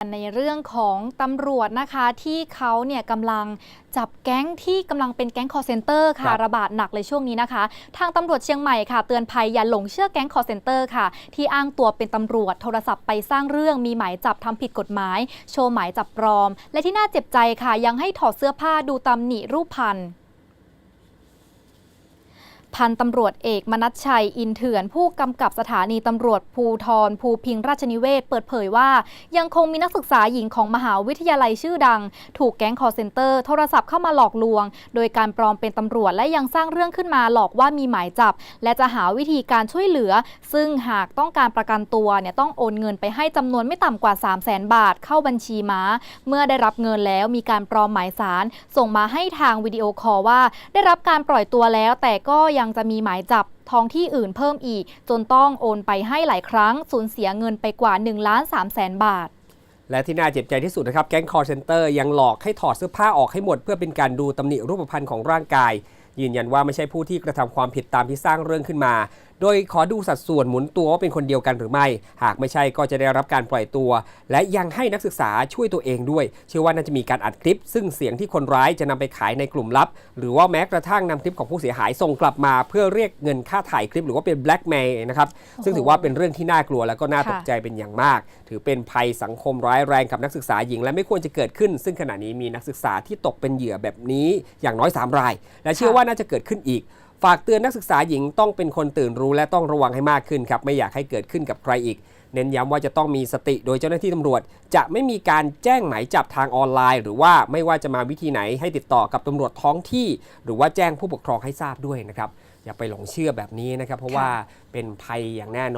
ในเรื่องของตำรวจนะคะที่เขาเนี่ยกำลังจับแก๊งที่กำลังเป็นแก๊งคอร์เซนเตอร์ค่ะครับระบาดหนักเลยช่วงนี้นะคะ ทางตำรวจเชียงใหม่ค่ะ เตือนภัยอย่าหลงเชื่อแก๊งคอร์เซนเตอร์ค่ะ ที่อ้างตัวเป็นตำรวจโทรศัพท์ไปสร้างเรื่องมีหมายจับทำผิดกฎหมาย โชว์หมายจับปลอม และที่น่าเจ็บใจค่ะ ยังให้ถอดเสื้อผ้าดูตำหนิรูปพันธ์ พันตำรวจเอกมนัชชัยอินเถื่อน ผู้กำกับสถานีตำรวจภูทรภูพิงราชนิเวศเปิดเผยว่า ยังคงมีนักศึกษาหญิงของมหาวิทยาลัยชื่อดัง ถูกแก๊งคอร์เซนเตอร์โทรศัพท์เข้ามาหลอกลวง โดยการปลอมเป็นตำรวจและยังสร้างเรื่องขึ้นมาหลอกว่ามีหมายจับ และจะหาวิธีการช่วยเหลือ ซึ่งหากต้องการประกันตัวเนี่ยต้องโอนเงินไปให้จำนวนไม่ต่ำกว่า 3 0 0 0 0 0 บาท เข้าบัญชีม้า เมื่อได้รับเงินแล้วมีการปลอมหมายสารส่งมาให้ทางวิดีโอคอลว่า ได้รับการปล่อยตัวแล้วแต่ก็ยังจะมีหมายจับท้องที่อื่นเพิ่มอีก จนต้องโอนไปให้หลายครั้งสูญเสียเงินไปกว่า1ล้าน3แสนบาท และที่น่าเจ็บใจที่สุดนะครับ แก๊งคอร์เซนเตอร์ยังหลอกให้ถอดเสื้อผ้าออกให้หมด เพื่อเป็นการดูตำหนิรูปพรรณของร่างกาย ยืนยันว่าไม่ใช่ผู้ที่กระทำความผิดตามที่สร้างเรื่องขึ้นมา โดยขอดูสัดส่วนหมุนตัวว่าเป็นคนเดียวกันหรือไม่ หากไม่ใช่ก็จะได้รับการปล่อยตัว และยังให้นักศึกษาช่วยตัวเองด้วย เชื่อว่าน่าจะมีการอัดคลิป ซึ่งเสียงที่คนร้ายจะนำไปขายในกลุ่มลับ หรือว่าแม้กระทั่งนำคลิปของผู้เสียหายส่งกลับมาเพื่อเรียกเงินค่าถ่ายคลิปหรือว่าเป็น blackmail นะครับซึ่งถือว่าเป็นเรื่องที่น่ากลัวแล้วก็น่าตกใจใจเป็นอย่างมาก ถือเป็นภัยสังคมร้ายแรงกับนักศึกษาหญิง และไม่ควรจะเกิดขึ้น ซึ่งขณะนี้มีนักศึกษาที่ตกเป็นเหยื่อแบบนี้อย่างน้อย 3 ราย และเชื่อว่าน่าจะเกิดขึ้นอีก ฝากเตือนนักศึกษาหญิงต้องเป็นคนตื่นรู้และต้องระวังให้มากขึ้นครับไม่อยากให้เกิดขึ้นกับใครอีก เน้นย้ำว่าจะต้องมีสติโดยเจ้าหน้าที่ตำรวจ จะไม่มีการแจ้งหมายจับทางออนไลน์ หรือว่าไม่ว่าจะมาวิธีไหนให้ติดต่อกับตำรวจท้องที่ หรือว่าแจ้งผู้ปกครองให้ทราบด้วยนะครับอย่าไปหลงเชื่อแบบนี้นะครับเพราะว่าเป็นภัยอย่างแน่นอน